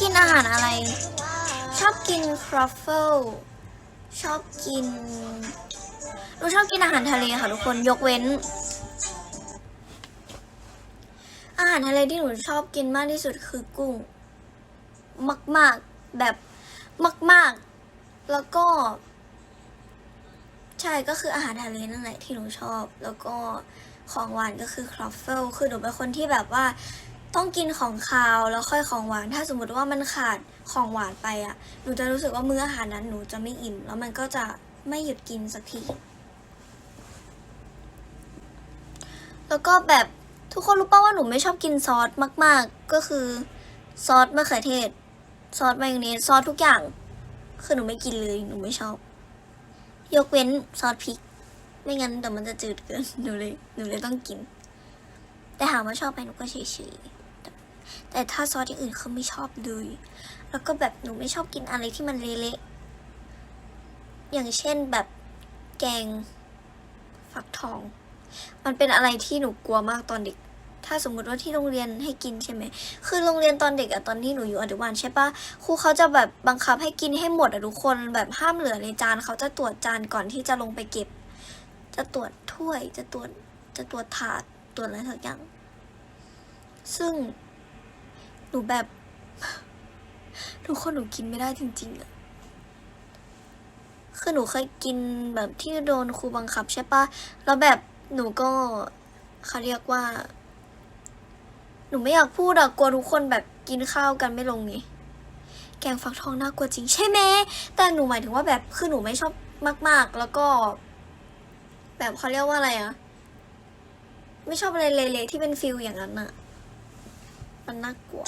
กินอาหารอะไร ชอบกินครอฟเฟิลชอบกินหนูชอบกินอาหารทะเลค่ะทุกคนยกเว้น อาหารทะเลที่หนูชอบกินมากที่สุดคือกุ้ง มาก ๆ แบบมาก ๆ แล้วก็ ใช่ก็คืออาหารทะเลนั่นแหละที่หนูชอบ แล้วก็ของหวานก็คือครอฟเฟิลคือหนูเป็นคนที่แบบว่า ต้องกินของคาวแล้วค่อยของหวาน ถ้าสมมติว่ามันขาดของหวานไปอะ หนูจะรู้สึกว่ามื้ออาหารนั้นหนูจะไม่อิ่ม แล้วมันก็จะไม่หยุดกินสักที แล้วก็แบบทุกคนรู้ป่าว่าหนูไม่ชอบกินซอสมาก ๆ ก็คือซอสมะเขือเทศ ซอสมายองเนสซอสทุกอย่าง คือหนูไม่กินเลยหนูไม่ชอบ ยกเว้นซอสพริก ไม่งั้นเดี๋ยวมันจะจืดเกินหนูเลยหนูเลยต้องกิน แต่ถามว่าชอบไหมหนูก็เฉยๆแต่แต่ถ้าซอสอย่างอื่นคือไม่ชอบเลย แล้วก็แบบหนูไม่ชอบกินอะไรที่มันเละๆอย่างเช่นแบบแกงฟักทอง มันเป็นอะไรที่หนูกลัวมากตอนเด็ก ถ้าสมมุติว่าที่โรงเรียนให้กินใช่ไหม คือโรงเรียนตอนเด็กอะตอนที่หนูอยู่อนุบาลใช่ปะครูเขาจะแบบบังคับให้กินให้หมดอะทุกคนแบบห้ามเหลือในจานเขาจะตรวจจานก่อนที่จะลงไปเก็บ จะตรวจถ้วยจะตรวจจะตรวจถาด ตรวอะไรสักอย่าง ซึ่ง หนูแบบ ทุกคนหนูกินไม่ได้จริงๆอะคือหนูเคยกินแบบที่โดนครูบังคับใช่ปะแล้วแบบหนูก็เขาเรียกว่า หนูไม่อยากพูดอะกลัวทุกคนแบบกินข้าวกันไม่ลงไงแกงฟักทองน่ากลัวจริง ใช่ไหมแต่หนูหมายถึงว่าแบบคือหนูไม่ชอบมาก ๆ แล้วก็ แบบเขาเรียกว่าอะไรอะ ไม่ชอบอะไรเละๆที่เป็นฟิลอย่างนั้นอะมันน่ากลัว